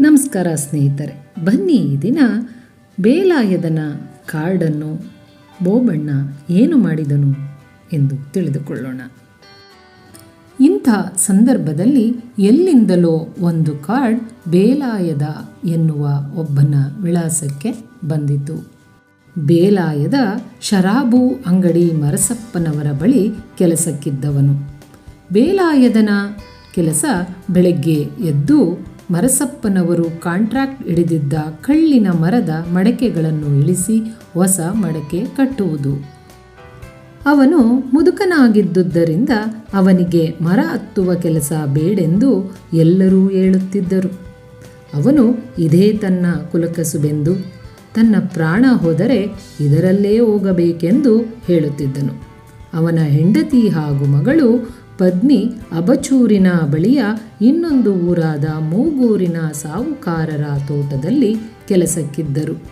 ನಮಸ್ಕಾರ ಸ್ನೇಹಿತರೆ, ಬನ್ನಿ ಈ ದಿನ ಬೇಲಾಯದನ ಕಾರ್ಡನ್ನು ಬೋಬಣ್ಣ ಏನು ಮಾಡಿದನು ಎಂದು ತಿಳಿದುಕೊಳ್ಳೋಣ. ಇಂಥ ಸಂದರ್ಭದಲ್ಲಿ ಎಲ್ಲಿಂದಲೋ ಒಂದು ಕಾರ್ಡ್ ಬೇಲಾಯದ ಎನ್ನುವ ಒಬ್ಬನ ವಿಳಾಸಕ್ಕೆ ಬಂದಿತು. ಬೇಲಾಯದ ಶರಾಬು ಅಂಗಡಿ ಮರಸಪ್ಪನವರ ಬಳಿ ಕೆಲಸಕ್ಕಿದ್ದವನು. ಬೇಲಾಯದನ ಕೆಲಸ ಬೆಳಗ್ಗೆ ಎದ್ದು ಮರಸಪ್ಪನವರು ಕಾಂಟ್ರಾಕ್ಟ್ ಹಿಡಿದಿದ್ದ ಕಳ್ಳಿನ ಮರದ ಮಡಕೆಗಳನ್ನು ಇಳಿಸಿ ಹೊಸ ಮಡಕೆ ಕಟ್ಟುವುದು. ಅವನು ಮುದುಕನಾಗಿದ್ದುದರಿಂದ ಅವನಿಗೆ ಮರ ಹತ್ತುವ ಕೆಲಸ ಬೇಡೆಂದು ಎಲ್ಲರೂ ಹೇಳುತ್ತಿದ್ದರು. ಅವನು ಇದೇ ತನ್ನ ಕುಲಕಸುಬೆಂದು ತನ್ನ ಪ್ರಾಣ ಹೋದರೆ ಇದರಲ್ಲೇ ಹೋಗಬೇಕೆಂದು ಹೇಳುತ್ತಿದ್ದನು. ಅವನ ಹೆಂಡತಿ ಹಾಗೂ ಮಗಳು ಪದ್ಮಿ ಅಬಚೂರಿನ ಬಳಿಯ ಇನ್ನೊಂದು ಊರಾದ ಮೂಗೂರಿನ ಸಾಹುಕಾರರ ತೋಟದಲ್ಲಿ ಕೆಲಸಕ್ಕಿದ್ದರು.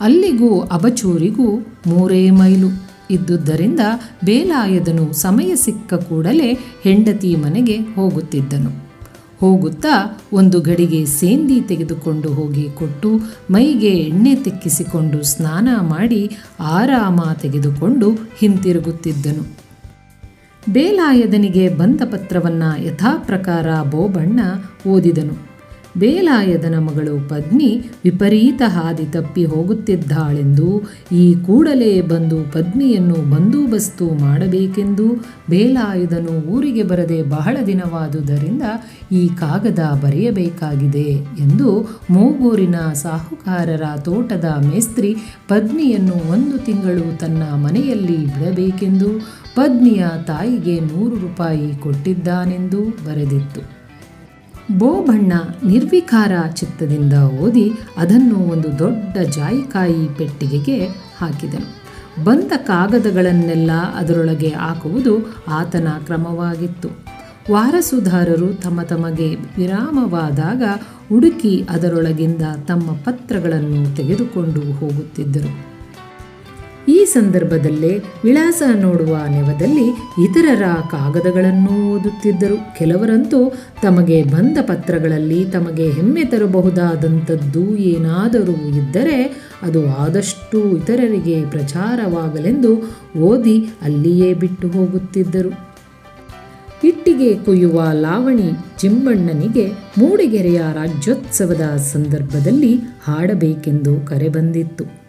ಅಲ್ಲಿಗೂ ಅಬಚೂರಿಗೂ ಮೂರೇ ಮೈಲು. ಇದ್ದುದರಿಂದ ಬೇಲಾಯದನು ಸಮಯ ಸಿಕ್ಕ ಕೂಡಲೇ ಹೆಂಡತಿ ಮನೆಗೆ ಹೋಗುತ್ತಿದ್ದನು. ಹೋಗುತ್ತಾ ಒಂದು ಗಡಿಗೆ ಸೇಂದಿ ತೆಗೆದುಕೊಂಡು ಹೋಗಿ ಕೊಟ್ಟು ಮೈಗೆ ಎಣ್ಣೆ ತಿಕ್ಕಿಸಿಕೊಂಡು ಸ್ನಾನ ಮಾಡಿ ಆರಾಮ ತೆಗೆದುಕೊಂಡು ಹಿಂತಿರುಗುತ್ತಿದ್ದನು. ಬೇಲಾಯದನಿಗೆ ಬಂದ ಪತ್ರವನ್ನು ಯಥಾಪ್ರಕಾರ ಬೋಬಣ್ಣ ಓದಿದನು. ಬೇಲಾಯದನ ಮಗಳು ಪದ್ಮಿ ವಿಪರೀತ ಹಾದಿ ತಪ್ಪಿ ಹೋಗುತ್ತಿದ್ದಾಳೆಂದು ಈ ಕೂಡಲೇ ಬಂದು ಪದ್ಮಿಯನ್ನು ಬಂದೋಬಸ್ತು ಮಾಡಬೇಕೆಂದು ಬೇಲಾಯುಧನು ಊರಿಗೆ ಬರದೆ ಬಹಳ ದಿನವಾದುದರಿಂದ ಈ ಕಾಗದ ಬರೆಯಬೇಕಾಗಿದೆ ಎಂದು ಮೂಗೂರಿನ ಸಾಹುಕಾರರ ತೋಟದ ಮೇಸ್ತ್ರಿ ಪದ್ಮಿಯನ್ನು ಒಂದು ತಿಂಗಳು ತನ್ನ ಮನೆಯಲ್ಲಿ ಬಿಡಬೇಕೆಂದು ಪದ್ಮಿಯ ತಾಯಿಗೆ ನೂರು ರೂಪಾಯಿ ಕೊಟ್ಟಿದ್ದಾನೆಂದು ಬರೆದಿತ್ತು. ಬೋಬಣ್ಣ ನಿರ್ವಿಕಾರ ಚಿತ್ತದಿಂದ ಓದಿ ಅದನ್ನು ಒಂದು ದೊಡ್ಡ ಜಾಯಿಕಾಯಿ ಪೆಟ್ಟಿಗೆಗೆ ಹಾಕಿದನು. ಬಂದ ಕಾಗದಗಳನ್ನೆಲ್ಲ ಅದರೊಳಗೆ ಹಾಕುವುದು ಆತನ ಕ್ರಮವಾಗಿತ್ತು. ವಾರಸುದಾರರು ತಮ್ಮ ತಮಗೆ ವಿರಾಮವಾದಾಗ ಹುಡುಕಿ ಅದರೊಳಗಿಂದ ತಮ್ಮ ಪತ್ರಗಳನ್ನು ತೆಗೆದುಕೊಂಡು ಹೋಗುತ್ತಿದ್ದರು. ಈ ಸಂದರ್ಭದಲ್ಲೇ ವಿಳಾಸ ನೋಡುವ ನೆವದಲ್ಲಿ ಇತರರ ಕಾಗದಗಳನ್ನು ಓದುತ್ತಿದ್ದರು. ಕೆಲವರಂತೂ ತಮಗೆ ಬಂದ ಪತ್ರಗಳಲ್ಲಿ ತಮಗೆ ಹೆಮ್ಮೆ ತರಬಹುದಾದಂಥದ್ದು ಏನಾದರೂ ಇದ್ದರೆ ಅದು ಆದಷ್ಟು ಇತರರಿಗೆ ಪ್ರಚಾರವಾಗಲೆಂದು ಓದಿ ಅಲ್ಲಿಯೇ ಬಿಟ್ಟು ಹೋಗುತ್ತಿದ್ದರು. ಇಟ್ಟಿಗೆ ಕೊಯ್ಯುವ ಲಾವಣಿ ಚಿಂಬಣ್ಣನಿಗೆ ಮೂಡಿಗೆರೆಯ ರಾಜ್ಯೋತ್ಸವದ ಸಂದರ್ಭದಲ್ಲಿ ಹಾಡಬೇಕೆಂದು ಕರೆ ಬಂದಿತ್ತು.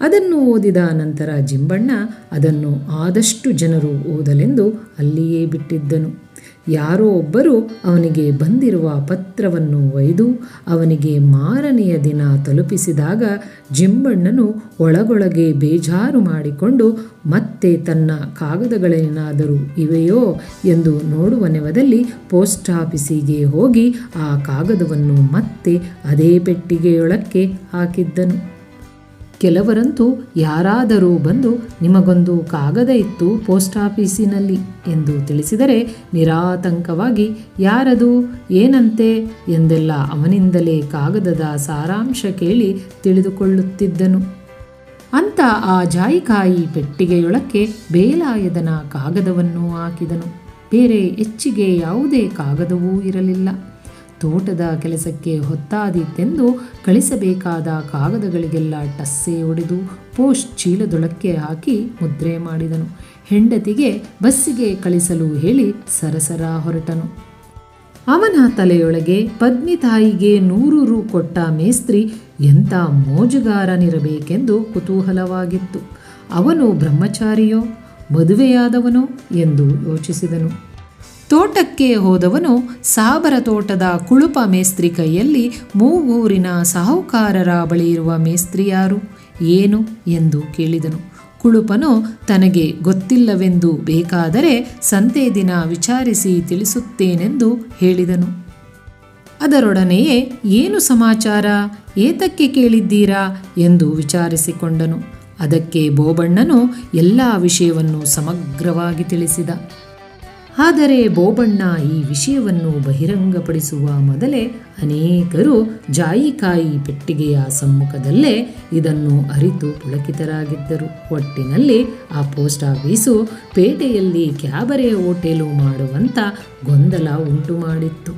ಅದನ್ನು ಓದಿದ ನಂತರ ಜಿಂಬಣ್ಣ ಅದನ್ನು ಆದಷ್ಟು ಜನರು ಓದಲೆಂದು ಅಲ್ಲಿಯೇ ಬಿಟ್ಟಿದ್ದನು. ಯಾರೋ ಒಬ್ಬರು ಅವನಿಗೆ ಬಂದಿರುವ ಪತ್ರವನ್ನು ಒಯ್ದು ಅವನಿಗೆ ಮಾರನೆಯ ದಿನ ತಲುಪಿಸಿದಾಗ ಜಿಂಬಣ್ಣನು ಒಳಗೊಳಗೆ ಬೇಜಾರು ಮಾಡಿಕೊಂಡು, ಮತ್ತೆ ತನ್ನ ಕಾಗದಗಳೇನಾದರೂ ಇವೆಯೋ ಎಂದು ನೋಡುವ ನೆವದಲ್ಲಿ ಪೋಸ್ಟ್ ಆಫೀಸಿಗೆ ಹೋಗಿ ಆ ಕಾಗದವನ್ನು ಮತ್ತೆ ಅದೇ ಪೆಟ್ಟಿಗೆಯೊಳಕ್ಕೆ ಹಾಕಿದ್ದನು. ಕೆಲವರಂತೂ ಯಾರಾದರೂ ಬಂದು ನಿಮಗೊಂದು ಕಾಗದ ಇತ್ತು ಪೋಸ್ಟ್ ಆಫೀಸಿನಲ್ಲಿ ಎಂದು ತಿಳಿಸಿದರೆ ನಿರಾತಂಕವಾಗಿ, ಯಾರದು? ಏನಂತೆ? ಎಂದೆಲ್ಲ ಅವನಿಂದಲೇ ಕಾಗದದ ಸಾರಾಂಶ ಕೇಳಿ ತಿಳಿದುಕೊಳ್ಳುತ್ತಿದ್ದನು. ಅಂತ ಆ ಜಾಯಿಕಾಯಿ ಪೆಟ್ಟಿಗೆಯೊಳಕ್ಕೆ ಬೇಲಾಯದನ ಕಾಗದವನ್ನು ಹಾಕಿದನು. ಬೇರೆ ಹೆಚ್ಚಿಗೆ ಯಾವುದೇ ಕಾಗದವೂ ಇರಲಿಲ್ಲ. ತೋಟದ ಕೆಲಸಕ್ಕೆ ಹೊತ್ತಾದೀತೆಂದು ಕಳಿಸಬೇಕಾದ ಕಾಗದಗಳಿಗೆಲ್ಲ ಟಸ್ಸೆ ಒಡೆದು ಪೋಸ್ಟ್ ಚೀಲದೊಳಕ್ಕೆ ಹಾಕಿ ಮುದ್ರೆ ಮಾಡಿದನು. ಹೆಂಡತಿಗೆ ಬಸ್ಸಿಗೆ ಕಳಿಸಲು ಹೇಳಿ ಸರಸರ ಹೊರಟನು. ಅವನ ತಲೆಯೊಳಗೆ ಪದ್ಮಿ ತಾಯಿಗೆ ನೂರು ರು ಕೊಟ್ಟ ಮೇಸ್ತ್ರಿ ಎಂಥ ಮೋಜುಗಾರನಿರಬೇಕೆಂದು ಕುತೂಹಲವಾಗಿತ್ತು. ಅವನು ಬ್ರಹ್ಮಚಾರಿಯೋ ಮದುವೆಯಾದವನೋ ಎಂದು ಯೋಚಿಸಿದನು. ತೋಟಕ್ಕೆ ಹೋದವನು ಸಾಬರ ತೋಟದ ಕುಳುಪ ಮೇಸ್ತ್ರಿ ಕೈಯಲ್ಲಿ ಮೂಗೂರಿನ ಸಾಹುಕಾರರ ಬಳಿ ಇರುವ ಮೇಸ್ತ್ರಿ ಯಾರು ಏನು? ಎಂದು ಕೇಳಿದನು. ಕುಳುಪನು, ತನಗೆ ಗೊತ್ತಿಲ್ಲವೆಂದು ಬೇಕಾದರೆ ಸಂತೆ ದಿನ ವಿಚಾರಿಸಿ ತಿಳಿಸುತ್ತೇನೆಂದು ಹೇಳಿದನು. ಅದರೊಡನೆಯೇ, ಏನು ಸಮಾಚಾರ? ಏತಕ್ಕೆ ಕೇಳಿದ್ದೀರಾ? ಎಂದು ವಿಚಾರಿಸಿಕೊಂಡನು. ಅದಕ್ಕೆ ಬೋಬಣ್ಣನು ಎಲ್ಲ ವಿಷಯವನ್ನು ಸಮಗ್ರವಾಗಿ ತಿಳಿಸಿದ. ಆದರೆ ಬೋಬಣ್ಣ ಈ ವಿಷಯವನ್ನು ಬಹಿರಂಗಪಡಿಸುವ ಮೊದಲೇ ಅನೇಕರು ಜಾಯಿಕಾಯಿ ಪೆಟ್ಟಿಗೆಯ ಸಮ್ಮುಖದಲ್ಲೇ ಇದನ್ನು ಅರಿತು ಪುಳಕಿತರಾಗಿದ್ದರು. ಒಟ್ಟಿನಲ್ಲಿ ಆ ಪೋಸ್ಟ್ ಆಫೀಸು ಪೇಟೆಯಲ್ಲಿ ಕ್ಯಾಬರೆ ಹೋಟೆಲು ಮಾಡುವಂಥ ಗೊಂದಲ ಉಂಟು ಮಾಡಿತ್ತು.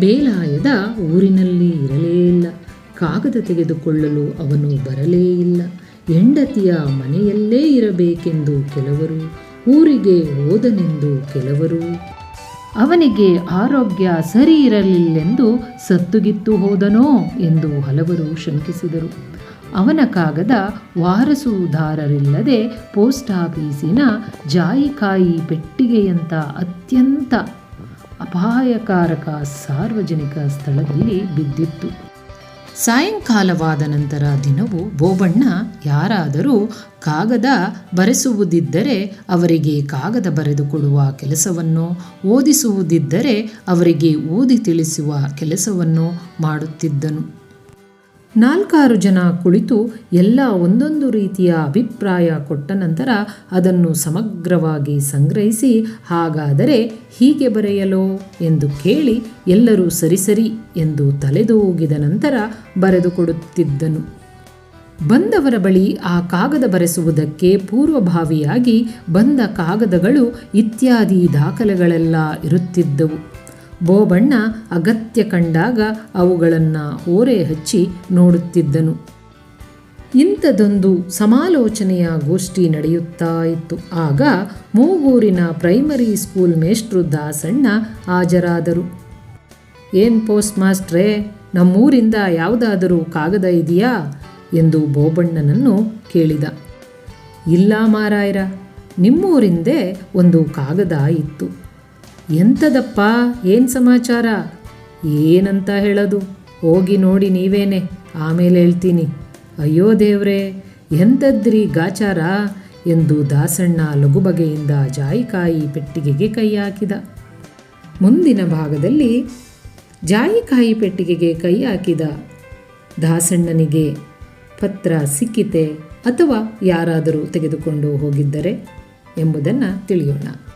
ಬೇಲಾಯದ ಊರಿನಲ್ಲಿ ಇರಲೇ ಇಲ್ಲ. ಕಾಗದ ತೆಗೆದುಕೊಳ್ಳಲು ಅವನು ಬರಲೇ ಇಲ್ಲ. ಹೆಂಡತಿಯ ಮನೆಯಲ್ಲೇ ಇರಬೇಕೆಂದು ಕೆಲವರು ಊರಿಗೆ ಹೋದನೆಂದು ಕೆಲವರು. ಅವನಿಗೆ ಆರೋಗ್ಯ ಸರಿ ಇರಲಿಲ್ಲೆಂದು ಸತ್ತುಗಿತ್ತು ಹೋದನೋ ಎಂದು ಹಲವರು ಶಂಕಿಸಿದರು. ಅವನ ಕಾಗದ ವಾರಸುದಾರರಿಲ್ಲದೆ ಪೋಸ್ಟ್ ಆಫೀಸಿನ ಜಾಯಿಕಾಯಿ ಪೆಟ್ಟಿಗೆಯಂಥ ಅತ್ಯಂತ ಅಪಾಯಕಾರಕ ಸಾರ್ವಜನಿಕ ಸ್ಥಳದಲ್ಲಿ ಬಿದ್ದಿತ್ತು. ಸಾಯಂಕಾಲವಾದ ನಂತರ ದಿನವೂ ಬೋಬಣ್ಣ ಯಾರಾದರೂ ಕಾಗದ ಬರೆಸುವುದಿದ್ದರೆ ಅವರಿಗೆ ಕಾಗದ ಬರೆದುಕೊಡುವ ಕೆಲಸವನ್ನು ಓದಿಸುವುದಿದ್ದರೆ ಅವರಿಗೆ ಓದಿ ತಿಳಿಸುವ ಕೆಲಸವನ್ನು ಮಾಡುತ್ತಿದ್ದನು. ನಾಲ್ಕಾರು ಜನ ಕುಳಿತು ಎಲ್ಲ ಒಂದೊಂದು ರೀತಿಯ ಅಭಿಪ್ರಾಯ ಕೊಟ್ಟ ನಂತರ ಅದನ್ನು ಸಮಗ್ರವಾಗಿ ಸಂಗ್ರಹಿಸಿ, ಹಾಗಾದರೆ ಹೀಗೆ ಬರೆಯಲೋ ಎಂದು ಕೇಳಿ ಎಲ್ಲರೂ ಸರಿ ಸರಿ ಎಂದು ತಲೆದೂಗಿದ ನಂತರ ಬರೆದುಕೊಡುತ್ತಿದ್ದನು ಬಂದವರ ಬಳಿ ಆ ಕಾಗದ ಬರೆಸುವುದಕ್ಕೆ ಪೂರ್ವಭಾವಿಯಾಗಿ ಬಂದ ಕಾಗದಗಳು ಇತ್ಯಾದಿ ದಾಖಲೆಗಳೆಲ್ಲ ಇರುತ್ತಿದ್ದವು. ಬೋಬಣ್ಣ ಅಗತ್ಯ ಕಂಡಾಗ ಅವುಗಳನ್ನು ಓರೆ ಹಚ್ಚಿ ನೋಡುತ್ತಿದ್ದನು. ಇಂಥದೊಂದು ಸಮಾಲೋಚನೆಯ ಗೋಷ್ಠಿ ನಡೆಯುತ್ತಾ ಇತ್ತು. ಆಗ ಮೂಗೂರಿನ ಪ್ರೈಮರಿ ಸ್ಕೂಲ್ ಮೇಷ್ಟ್ರು ದಾಸಣ್ಣ ಹಾಜರಾದರು. ಏನು ಪೋಸ್ಟ್ ಮಾಸ್ಟ್ರೇ ನಮ್ಮೂರಿಂದ ಯಾವುದಾದರೂ ಕಾಗದ ಇದೆಯಾ? ಎಂದು ಬೋಬಣ್ಣನನ್ನು ಕೇಳಿದ. ಇಲ್ಲ ಮಾರಾಯರ, ನಿಮ್ಮೂರಿಂದೇ ಒಂದು ಕಾಗದ ಇತ್ತು. ಎಂಥದಪ್ಪ ಏನು ಸಮಾಚಾರ? ಏನಂತ ಹೇಳೋದು? ಹೋಗಿ ನೋಡಿ ನೀವೇನೆ. ಆಮೇಲೆ ಹೇಳ್ತೀನಿ. ಅಯ್ಯೋ ದೇವ್ರೆ ಎಂಥದ್ರಿ ಗಾಚಾರ? ಎಂದು ದಾಸಣ್ಣ ಲಘುಬಗೆಯಿಂದ ಜಾಯಿಕಾಯಿ ಪೆಟ್ಟಿಗೆಗೆ ಕೈ ಹಾಕಿದ. ಮುಂದಿನ ಭಾಗದಲ್ಲಿ ಜಾಯಿಕಾಯಿ ಪೆಟ್ಟಿಗೆಗೆ ಕೈ ಹಾಕಿದ ದಾಸಣ್ಣನಿಗೆ ಪತ್ರ ಸಿಕ್ಕಿತೆ ಅಥವಾ ಯಾರಾದರೂ ತೆಗೆದುಕೊಂಡು ಹೋಗಿದ್ದರೆ ಎಂಬುದನ್ನು ತಿಳಿಯೋಣ.